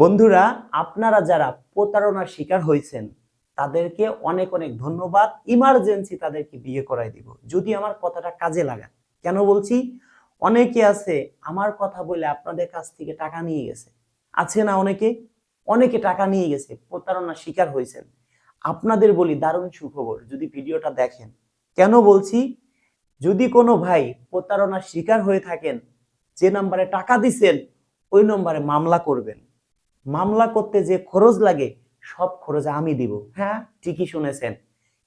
বন্ধুরা, আপনারা যারা প্রতারণার শিকার হয়েছেন, তাদেরকে অনেক অনেক ধন্যবাদ। ইমার্জেন্সি তাদেরকে বিয়ে করাই দিব। যদি আমার কথাটা কাজে লাগান। কেন বলছি? অনেকে আছে, আমার কথা বলে আপনাদের কাছ থেকে টাকা নিয়ে গেছে। আছে না অনেকে? অনেকে টাকা নিয়ে গেছে, প্রতারণার শিকার হয়েছেন। আপনাদের বলি দারুণ সুখবর, যদি ভিডিওটা দেখেন। কেন বলছি? যদি কোনো ভাই প্রতারণার শিকার হয়ে থাকেন, যে নাম্বারে টাকা দিছেন, ওই নম্বরে মামলা করবেন। মামলা করতে যে খরচ লাগে, সব খরচ আমি দিব। হ্যাঁ ঠিকই শুনেছেন।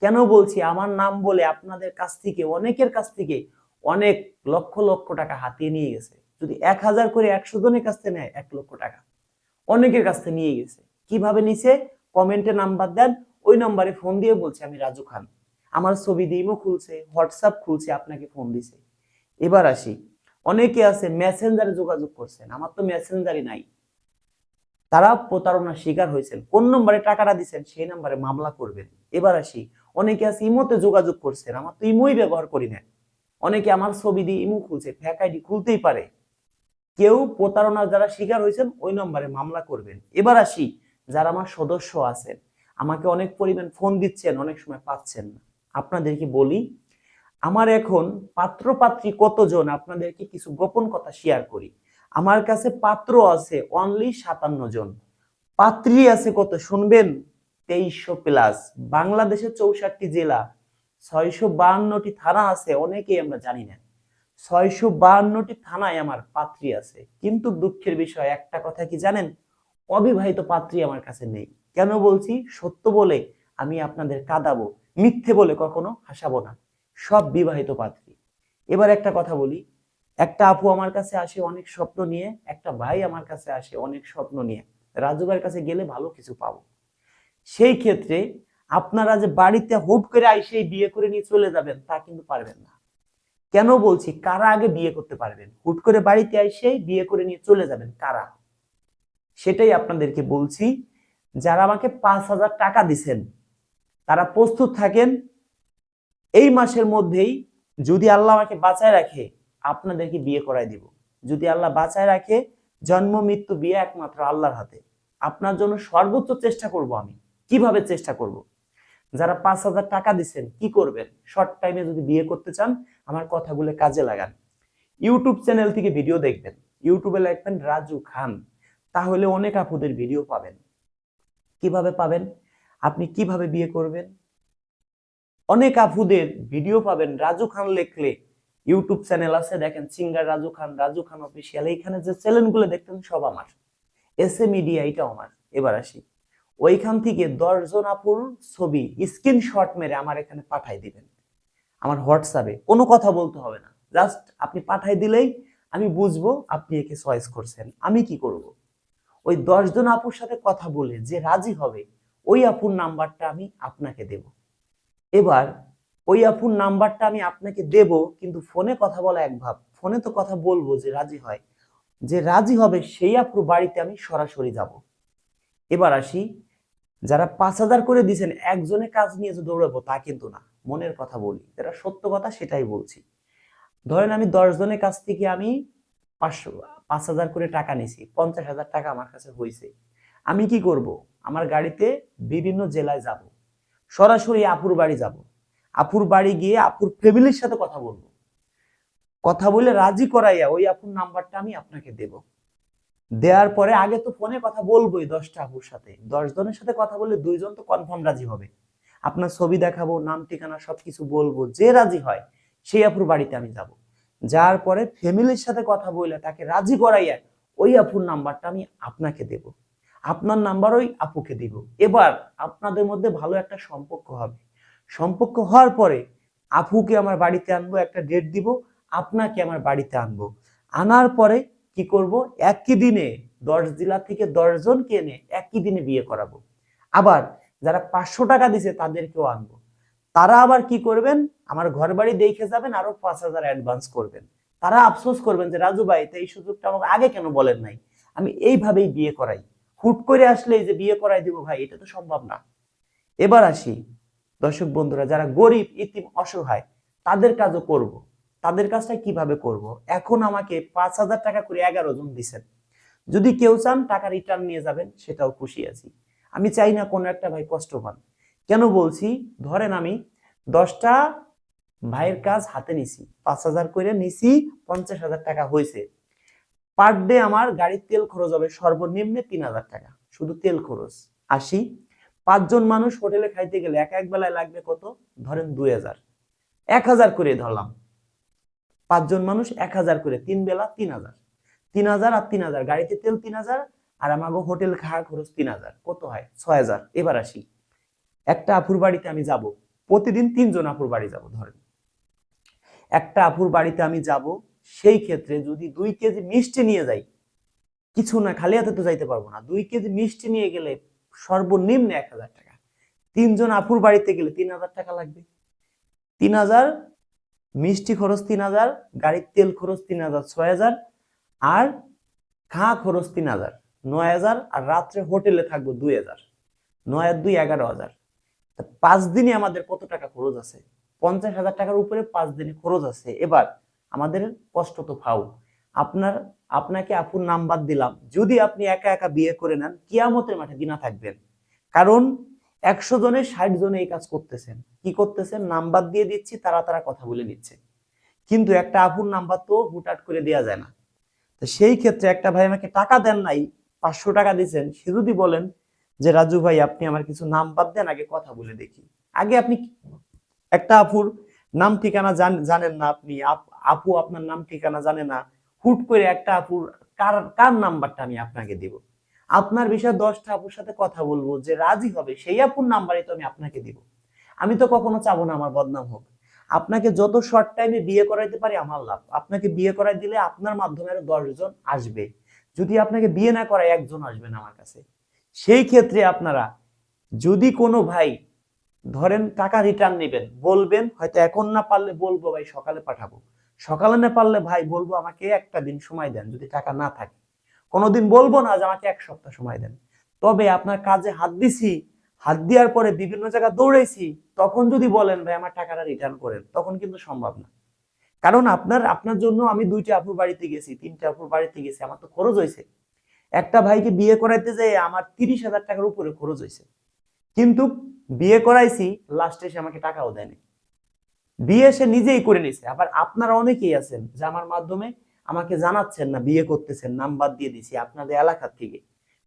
কেন বলছি, আমার নাম বলে আপনাদের কাছ থেকে, অনেকের কাছ থেকে অনেক লক্ষ লক্ষ টাকা হাতিয়ে নিয়ে গেছে। যদি এক হাজার করে একশো জনের কাছ থেকে নেয়, এক লক্ষ টাকা। অনেকের কাছ থেকে নিয়ে গেছে। কীভাবে নিছে? কমেন্টে নাম্বার দেন, ওই নম্বরে ফোন দিয়ে বলছে, আমি রাজু খান। আমার ছবি দিমও খুলছে, হোয়াটসঅ্যাপ খুলছে, আপনাকে ফোন দিছে। এবার আসি। অনেকে আছে, মেসেঞ্জারে যোগাযোগ করছেন। আমার তো মেসেঞ্জারই নাই। তারা প্রতারণার শিকার হয়েছেন। কোন নম্বরে টাকাটা দিচ্ছেন সেই নম্বরে মামলা করবেন। এবার আসি, অনেকে আছে ইমোতে যোগাযোগ করছেন, আমার তো ইমোই ব্যবহার করি না। অনেকে আমার ছবি দিয়ে ইমো খুলছে ফ্যাক আইডি খুলতেই পারে। কেউ প্রতারণার যারা শিকার হয়েছেন, ওই নম্বরে মামলা করবেন। এবার আসি, যারা আমার সদস্য আছেন, আমাকে অনেক পরিমাণ ফোন দিচ্ছেন, অনেক সময় পাচ্ছেন না। আপনাদেরকে বলি, আমার এখন পাত্র পাত্রী কতজন, আপনাদেরকে কিছু গোপন কথা শেয়ার করি। আমার কাছে পাত্র আছে অনলি সাতান্ন জন। পাত্রী আছে কত? শুনবেন? তেইশশো প্লাস বাংলাদেশের চৌষট্টি জেলা। ছয়শো বাহান্নটি থানা আছে, অনেকেই আমরা জানি না। ছয়শো বাহান্নটি থানায় আমার পাত্রী আছে। কিন্তু দুঃখের বিষয়, একটা কথা কি জানেন? অবিবাহিত পাত্রী আমার কাছে নেই। কেন বলছি? সত্য বলে আমি আপনাদের কাঁদাবো। মিথ্যে বলে কখনো হাসাবো না। সব বিবাহিত পাত্রী। এবার একটা কথা বলি। একটা আপু আমার কাছে আসে অনেক স্বপ্ন নিয়ে, একটা ভাই আমার কাছে আসে অনেক স্বপ্ন নিয়ে। রাজু ভাইয়ের কাছে গেলে ভালো কিছু পাবো। সেই ক্ষেত্রে আপনারা যে বাড়িতে হুট করে আইসেই বিয়ে করে নিয়ে চলে যাবেন, তা কিন্তু পারবেন না। কেন বলছি? কারা আগে বিয়ে করতে পারবেন? হুট করে বাড়িতে আইসেই বিয়ে করে নিয়ে চলে যাবেন কারা? সেটাই আপনাদেরকে বলছি। যারা আমাকে পাঁচ হাজার টাকা দিছেন, তারা প্রস্তুত থাকেন। এই মাসের মধ্যেই যদি আল্লাহ আমাকে বাঁচায় রাখে আপনাদেরকে বিয়ে করাই দিব। যদি আল্লাহ বাঁচায় রাখে, জন্ম, মৃত্যু, বিয়ে একমাত্র আল্লাহর হাতে। আপনার জন্য সর্বোচ্চ চেষ্টা করব আমি। কীভাবে চেষ্টা করব? যারা পাঁচ হাজার টাকা দিচ্ছেন কি করবেন? শর্ট টাইমে যদি বিয়ে করতে চান, আমার কথাগুলো কাজে লাগান। ইউটিউব চ্যানেল থেকে ভিডিও দেখবেন। ইউটিউবে লিখবেন, রাজু খান। তাহলে অনেক আপুদের ভিডিও পাবেন। কীভাবে পাবেন? আপনি কীভাবে বিয়ে করবেন? অনেক আপুদের ভিডিও পাবেন। রাজু খান লেখলে ইউটিউব চ্যানেল আছে, দেখেন সিঙ্গার রাজু খান রাজু খান অফিসিয়াল এইখানে যে চ্যানেলগুলো দেখতেন সব আমার। এস এ মিডিয়া এটাও আমার। এবার আসি। ওইখান থেকে দশজন আপুর ছবি স্ক্রিনশট মেরে আমার এখানে পাঠাই দিবেন। আমার হোয়াটসঅ্যাপে কোনো কথা বলতে হবে না। জাস্ট আপনি পাঠাই দিলেই আমি বুঝব আপনি একে চয়েস করছেন। আমি কি করব? ওই দশজন আপুর সাথে কথা বলে যে রাজি হবে, ওই আপুর নাম্বারটা আমি আপনাকে দেব। এবার ওই আপুর নাম্বারটা আমি আপনাকে দেব, কিন্তু ফোনে কথা বলা এক ভাব। ফোনে তো কথা বলব যে রাজি হয়। যে রাজি হবে সেই আপুর বাড়িতে আমি সরাসরি যাব। এবার আসি, যারা পাঁচ হাজার করে দিয়েছেন একজনে কাজ নিয়ে যে দৌড়াবো, তা কিন্তু না। মনের কথা বলি যেটা সত্য কথা সেটাই বলছি। ধরেন আমি দশ জনের কাছ থেকে আমি পাঁচশো পাঁচ হাজার করে টাকা নিছি, পঞ্চাশ হাজার টাকা আমার কাছে হয়েছে আমি কি করব? আমার গাড়িতে বিভিন্ন জেলায় যাব। সরাসরি আপুর বাড়ি যাব। আপুর বাড়ি গিয়ে আপুর ফ্যামিলির সাথে কথা বলব। কথা বলে রাজি করাইয়া ওই আপুর নাম্বারটা আমি আপনাকে দেব। দেওয়ার পরে আগে তো ফোনে কথা বলবোই দশটা আপুর সাথে। দশ জনের সাথে কথা বললে দুইজন তো কনফার্ম রাজি হবে। আপনার ছবি দেখাবো, নাম, ঠিকানা, সবকিছু বলব, যে রাজি হয় সেই আপুর বাড়িতে আমি যাব। যার পরে ফ্যামিলির সাথে কথা বলে তাকে রাজি করাইয়া ওই আপুর নাম্বারটা আমি আপনাকে দেব। আপনার নাম্বার ওই আপুকে দিব। এবার আপনাদের মধ্যে ভালো একটা সম্পর্ক হবে। সম্পর্ক হওয়ার পরে আপুকে আমার বাড়িতে আনব, একটা ডেট দিব, আপনাকে আমার বাড়িতে আনব। আনার পরে কি করব? একই দিনে দশ জেলা থেকে দশ জনকে এনে একই দিনে বিয়ে করাবো। আবার যারা পাঁচশো টাকা দিছে তাদেরকেও আনব। তারা আবার কি করবেন? আমার ঘর বাড়ি দেখে যাবেন, আরও পাঁচ হাজার অ্যাডভান্স করবেন। তারা আফসোস করবেন যে, রাজু ভাই এই সুযোগটা আমাকে আগে কেন বলেন নাই? আমি এইভাবেই বিয়ে করাই। হুট করে আসলে যে বিয়ে করাই দিব ভাই, এটা তো সম্ভব না। এবার আসি দর্শক বন্ধুরা, যারা গরিব, ইতিম, অসহায়, তাদের কাজও করব। তাদের কাজটা কীভাবে করব। এখন আমাকে পাঁচ হাজার টাকা করে এগারো জন দিচ্ছেন যদি কেউ চান টাকা রিটার্ন নিয়ে যাবেন, সেটাও খুশি আছি। আমি চাই না কোনো একটা ভাই কষ্ট পান। কেন বলছি? ধরেন আমি দশটা ভাইয়ের কাজ হাতে নিছি। পাঁচ হাজার করে নিছি, পঞ্চাশ হাজার টাকা হয়েছে পার ডে আমার গাড়ির তেল খরচ হবে সর্বনিম্নে তিন হাজার টাকা। শুধু তেল খরচ। আসি। পাঁচজন মানুষ হোটেলে খাইতে গেলে এক এক বেলায় লাগবে কত? ধরেন দুই হাজার। এক হাজার করে ধরলাম। পাঁচজন মানুষ এক হাজার করে, তিন বেলা তিন হাজার। তিন হাজার আর তিন হাজার, গাড়িতে তেল তিন হাজার আর আমাকে হোটেল খাওয়া খরচ তিন হাজার। কত হয়? ছয় হাজার। এবার আসি। একটা আপুর বাড়িতে আমি যাব। প্রতিদিন তিনজন আপুর বাড়ি যাব, ধরেন। একটা আপুর বাড়িতে আমি যাব, সেই ক্ষেত্রে যদি দুই কেজি মিষ্টি নিয়ে যাই, কিছু না, খালি হাতে তো যাইতে পারব না। দুই কেজি মিষ্টি নিয়ে গেলে সর্বনিম্ন এক হাজার টাকা। তিনজন আপুর বাড়িতে গেলে তিন হাজার টাকা লাগবে। তিন হাজার, মিষ্টি খরচ তিন হাজার, গাড়ির তেল খরচ তিন হাজার, ছয় হাজার, আর খাওয়া খরচ তিন হাজার, নয় হাজার, আর রাত্রে হোটেলে থাকব দুই হাজার, নয় দুই এগারো হাজার। পাঁচ দিনে আমাদের কত টাকা খরচ আছে? পঞ্চাশ হাজার টাকার উপরে পাঁচ দিনে খরচ আছে। এবার আমাদের কষ্ট তো ফাউ আপনার আপনাকে আপুর নাম্বার দিলাম। যদি আপনি একা একা বিয়ে করে নেন, কিয়ামতের মাঠে দিনা থাকবেন। কারণ একশো জনে ষাট জনে এই কাজ করতেছেন। কি করতেছেন? নাম্বার দিয়ে দিচ্ছি, তারা তারা কথা বলে নিচ্ছে। কিন্তু একটা আপুর নাম্বার তো হুটহাট করে দেওয়া যায় না। তো সেই ক্ষেত্রে একটা ভাই আমাকে টাকা দেন নাই, পাঁচশো টাকা দিচ্ছেন সে যদি বলেন যে, রাজু ভাই, আপনি আমার কিছু নাম্বার দেন, আগে কথা বলে দেখি। আগে আপনি একটা আপুর নাম ঠিকানা জান- জানেন না আপনি। আপ- আপু আপনার নাম ঠিকানা জানে না। হুট করে একটা আপুর কার কার নাম্বারটা আমি আপনাকে দিব? আপনার বিষয়ে দশটা আপুর সাথে কথা বলব, যে রাজি হবে, সেই আপুর নাম্বারই তো আমি আপনাকে দিব। আমি তো কখনো চাবো না আমার বদনাম হোক। আপনাকে যত শর্ট টাইমে বিয়ে করাইতে পারি, আমার লাভ। আপনাকে বিয়ে করাই দিলে আপনার মাধ্যমে আরও দশজন আসবে। যদি আপনাকে বিয়ে না করায় একজন আসবেন আমার কাছে। সেই ক্ষেত্রে আপনারা যদি কোনো ভাই, ধরেন টাকা রিটার্ন নেবেন, বলবেন, হয়তো এখন না পারলে বলব, ভাই, সকালে পাঠাবো। সকালে না পারলে ভাই বলব আমাকে একটা দিন সময় দেন যদি টাকা না থাকে। কোনোদিন বলব না যে আমাকে এক সপ্তাহ সময় দেন। তবে আপনার কাজে হাত দিছি, হাত দেওয়ার পরে বিভিন্ন জায়গা দৌড়াইছি, তখন যদি বলেন, ভাই, আমার টাকাটা রিটার্ন করেন তখন কিন্তু সম্ভব না। কারণ আপনার আপনার জন্য আমি দুইটা আপুর বাড়িতে গেছি, তিনটা আপুর বাড়িতে গেছি, আমার তো খরচ হয়েছে একটা ভাইকে বিয়ে করাইতে যেয়ে আমার তিরিশ হাজার টাকার উপরে খরচ হয়েছে কিন্তু বিয়ে করাইছি লাস্টে এসে আমাকে টাকাও দেয়নি। বিয়ে সে নিজেই করে নিছে। আবার আপনারা অনেকেই আছেন যে আমার মাধ্যমে আমাকে জানাচ্ছেন না, বিয়ে করতেছেন, নাম্বার দিয়ে দিছি আপনাদের এলাকার থেকে।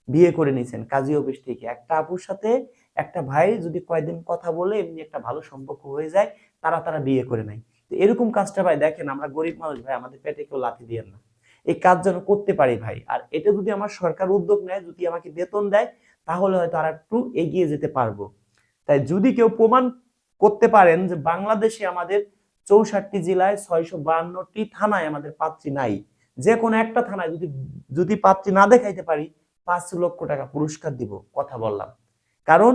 বিয়ে করে নিছেন, কাজী অফিস থেকে। একটা আপুর সাথে একটা ভাই যদি কয়দিন কথা বলে, এমনি একটা ভালো সম্পর্ক হয়ে যায়, তারা তারা বিয়ে করে নেয়। তো এরকম কাজটা ভাই দেখেন, আমরা গরিব মানুষ ভাই, আমাদের পেটে কেউ লাথি দিয়েন না। এই কাজ যেন করতে পারি ভাই। আর এটা যদি আমার সরকার উদ্যোগ নেয়, যদি আমাকে বেতন দেয়, তাহলে হয়তো আর একটু এগিয়ে যেতে পারব। তাই যদি কেউ প্রমাণ করতে পারেন যে বাংলাদেশে আমাদের চৌষট্টি জেলায় ছয়শো বাহান্নটি থানায় আমাদের পাত্রী নাই। যে কোনো একটা থানায় যদি যদি পাত্রী না দেখাইতে পারি, পাঁচ লক্ষ টাকা পুরস্কার দিব, কথা বললাম। কারণ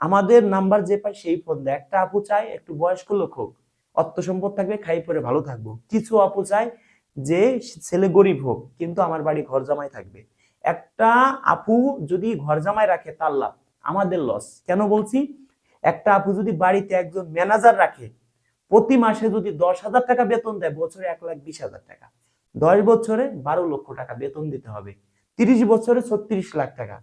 আমাদের নাম্বার যে পায় সেই ফোন দেয়। একটা আপু চায়, একটু বয়স্ক লোক হোক অর্থ সম্পদ থাকবে, খাই পরে ভালো থাকব। কিছু আপু চায় যে ছেলে গরিব হোক, কিন্তু আমার বাড়ি ঘর জামাই থাকবে। একটা আপু যদি ঘর জামাই রাখে, তার লাভ, আমাদের লস কেন বলছি? একটা আপু যদি বাড়িতে একজন ম্যানেজার রাখে, প্রতি মাসে যদি দশ হাজার টাকা বেতন দেয়, বছরে এক লাখ বিশ হাজার টাকা। দশ বছরে বারো লক্ষ টাকা বেতন দিতে হবে। তিরিশ বছরে ছত্রিশ লাখ টাকা।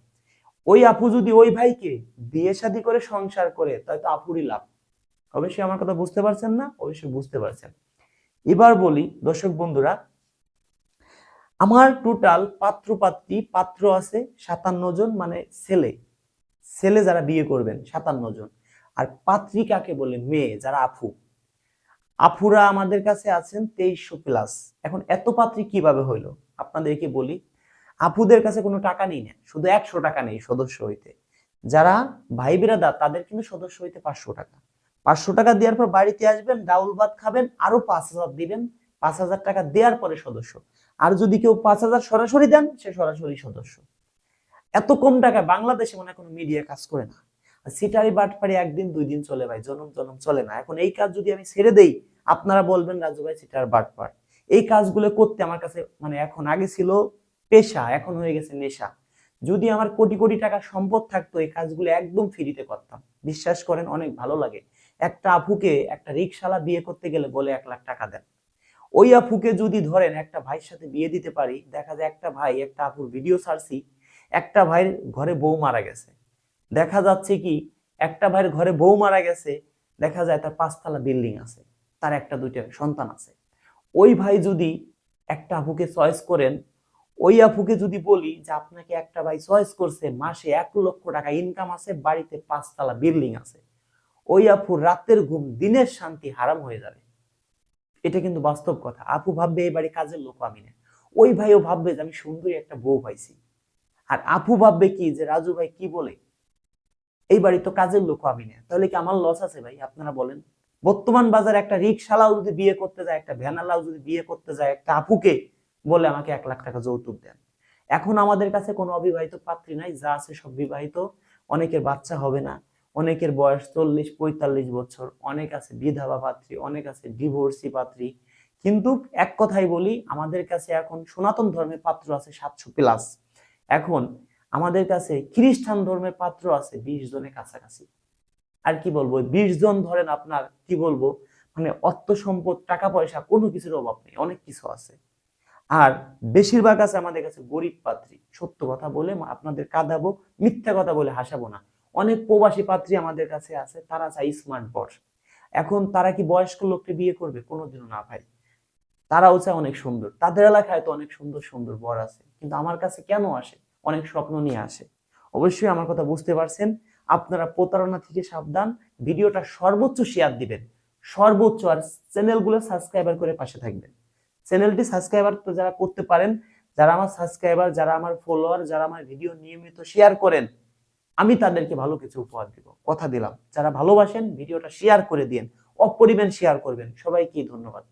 ওই আপু যদি ওই ভাইকে বিয়ে শাদী করে সংসার করে তাই তো আপুরই লাভ। অবশ্যই আমার কথা বুঝতে পারছেন না? অবশ্যই বুঝতে পারছেন। এবার বলি, দর্শক বন্ধুরা, আমার টোটাল পাত্র পাত্রী পাত্র আছে সাতান্ন জন মানে ছেলে। ছেলে যারা বিয়ে করবেন, সাতান্ন জন। আর পাত্রী কাকে বলে মেয়ে, যারা আফু। আফুরা আমাদের কাছে আছেন তেইশশো প্লাস এখন এত পাত্রী কীভাবে হইল? আপনাদেরকে বলি আপুদের কাছে কোনো টাকা নেই না, শুধু একশো টাকা নেই সদস্য হইতে। যারা ভাই বিরাদার, তাদের কিন্তু সদস্য হইতে পাঁচশো টাকা। পাঁচশো টাকা দেওয়ার পর বাড়িতে আসবেন, ডাউল ভাত খাবেন, আরও পাঁচ হাজার দিবেন। পাঁচ হাজার টাকা দেওয়ার পরে সদস্য। আর যদি কেউ পাঁচ হাজার সরাসরি দেন, সে সরাসরি সদস্য। এত কম টাকা বাংলাদেশে মনে কোনো মিডিয়া কাজ করে না। সিটারি বাটপারি একদিন, দুই দিন চলে ভাই, জনম জনম চলে না। এখন এই কাজ যদি আমি ছেড়ে দেই, আপনারা বলবেন, রাজু ভাই, সিটার বাটপার এই কাজগুলো করতে আমার কাছে মানে এখন আগে ছিল পেশা, এখন হয়ে গেছে নেশা। যদি আমার কোটি কোটি টাকা সম্পদ থাকতো, এই কাজগুলো একদম ফ্রিতে করতাম। বিশ্বাস করেন, অনেক ভালো লাগে। একটা আপুকে একটা রিক্সালা বিয়ে করতে গেলে বলে এক লাখ টাকা দেন। ওই আপুকে যদি ধরেন একটা ভাইয়ের সাথে বিয়ে দিতে পারি, দেখা যায় একটা ভাই, একটা আপুর ভিডিও ছাড়ছি, একটা ভাইয়ের ঘরে বউ মারা গেছে। দেখা যাচ্ছে কি, একটা ভাইয়ের ঘরে বউ মারা গেছে, দেখা যায় তার পাঁচতলা বিল্ডিং আছে, তার একটা দুইটা সন্তান আছে। ওই ভাই যদি একটা আপুকে চয়েস করেন, ওই আপুকে যদি বলি যে আপনাকে একটা ভাই চয়েস করছে, মাসে এক লক্ষ টাকা ইনকাম আছে, বাড়িতে পাঁচতলা বিল্ডিং আছে, ওই আপুর রাতের ঘুম, দিনের শান্তি হারাম হয়ে যাবে। এটা কিন্তু বাস্তব কথা। আপু ভাববে এই বাড়ি কাজের লোক, আমি না। ওই ভাইও ভাববে যে আমি সুন্দরী একটা বউ পাইছি। আর আপু ভাববে কি যে, রাজু ভাই কি বলে? এই বাড়ি তো কাজের লোক আমি না। তাহলে কি আমার লস আছে ভাই? আপনারা বলেন। বর্তমান বাজারে একটা রিক্সালাও যদি বিয়ে করতে যায়, একটা ভ্যানালাও যদি বিয়ে করতে যায়, একটা আপুকে বলে আমাকে এক লাখ টাকা যৌতুক দেন। এখন আমাদের কাছে কোনো অবিবাহিত পাত্রী নাই, যা আছে সব বিবাহিত। অনেকের বাচ্চা হবে না। অনেকের বয়স চল্লিশ, পঁয়তাল্লিশ বছর। অনেক আছে বিধবা পাত্রী, অনেক আছে ডিভোর্সি পাত্রী। কিন্তু এক কথাই বলি, আমাদের কাছে এখন সনাতন ধর্মের পাত্র আছে সাতশো প্লাস এখন আমাদের কাছে খ্রিস্টান ধর্মের পাত্র আছে বিশ জনের কাছাকাছি। আর কি বলব বিশ জন ধরেন আপনার, কি বলব মানে অর্থ সম্পদ, টাকা পয়সা কোনো কিছুর অভাব নেই, অনেক কিছু আছে। আর বেশিরভাগ আছে আমাদের কাছে গরিব পাত্রী। সত্য কথা বলে আপনাদের কাঁদাবো, মিথ্যা কথা বলে হাসাবো না। অনেক প্রবাসী পাত্রী আমাদের কাছে আছে, তারা চাই স্মার্ট বর। এখন তারা কি বয়স্ক লোককে বিয়ে করবে? কোনোদিনও না ভাই। তারাও চায় অনেক সুন্দর। তাদের এলাকায় তো অনেক সুন্দর সুন্দর বর আছে। কিন্তু আমার কাছে কেন আসে? অনেক স্বপ্ন নিয়ে আসে। অবশ্যই আমার কথা বুঝতে পারছেন। আপনারা প্রতারণা থেকে সাবধান। ভিডিওটা সর্বোচ্চ শেয়ার দিবেন। সর্বোচ্চ আর চ্যানেলগুলো সাবস্ক্রাইবার করে পাশে থাকবেন। চ্যানেলটি সাবস্ক্রাইবার তো যারা করতে পারেন, যারা আমার সাবস্ক্রাইবার যারা আমার ফলোয়ার যারা আমার ভিডিও নিয়মিত শেয়ার করেন, আমি তাদেরকে ভালো কিছু উপহার দিব। কথা দিলাম। যারা ভালোবাসেন, ভিডিওটা শেয়ার করে দিন অপরিমাণ শেয়ার করবেন। সবাইকে ধন্যবাদ।